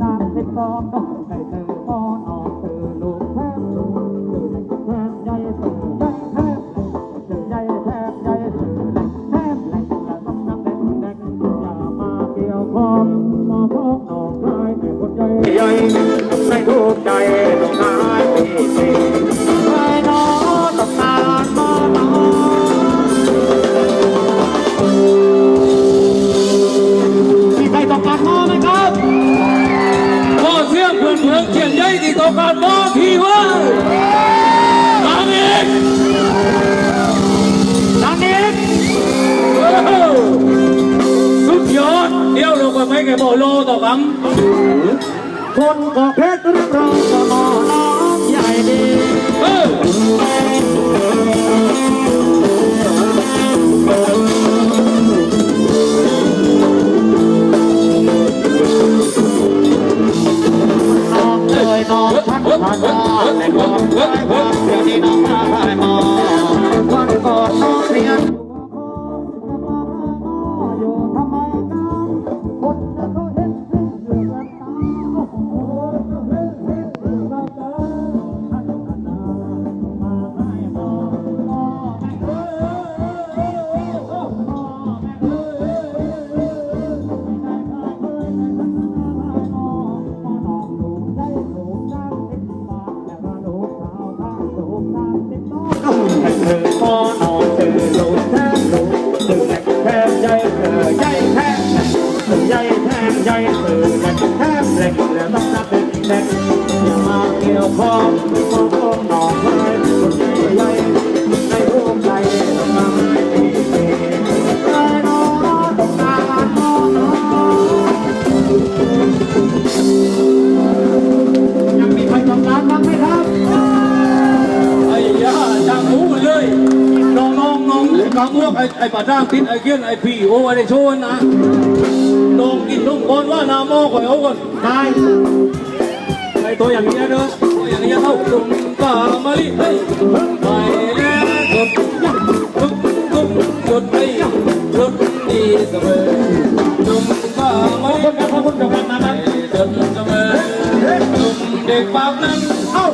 sang đến con ngày từ con เป็นใยที่ต้องการมองที่ว่าทางนี้ทางนี้สุดยอด เดี๋ยวเราก็ไปแกโบโลต่อฟังคนก็เพชรรับรองสมอง อขอนอนเธอลงแทบลงตึงแหกแทบใหญ่เธอแทบตึงใหญ่แทบใหญ่เธอแหลกแทบแหลกแล้วต้องนับเป็นแหลกอย่ามาเกี่ยวข้องไม่ต้องมนอนเลย ปากอ้วกไอ้ไอ้ปากด่างติดไอ้เกี้ยนไอ้ผีโอ้ไอ้โชนนะลงกินลงกอนว่านาโมข่อยโอ้ก่อนตายไอ้ตัวอย่างเงี้ยเด้อตัวอย่างเงี้ยเท่าตรมตามะลีเฮ้ยไปแล้วกดยักกุ๊มกุ๊กกดไปกดดีเสมอตรงกามะลิคนกับคนกับมันนั้นกดเสมอตรงเด็กปากนั้นเอ้า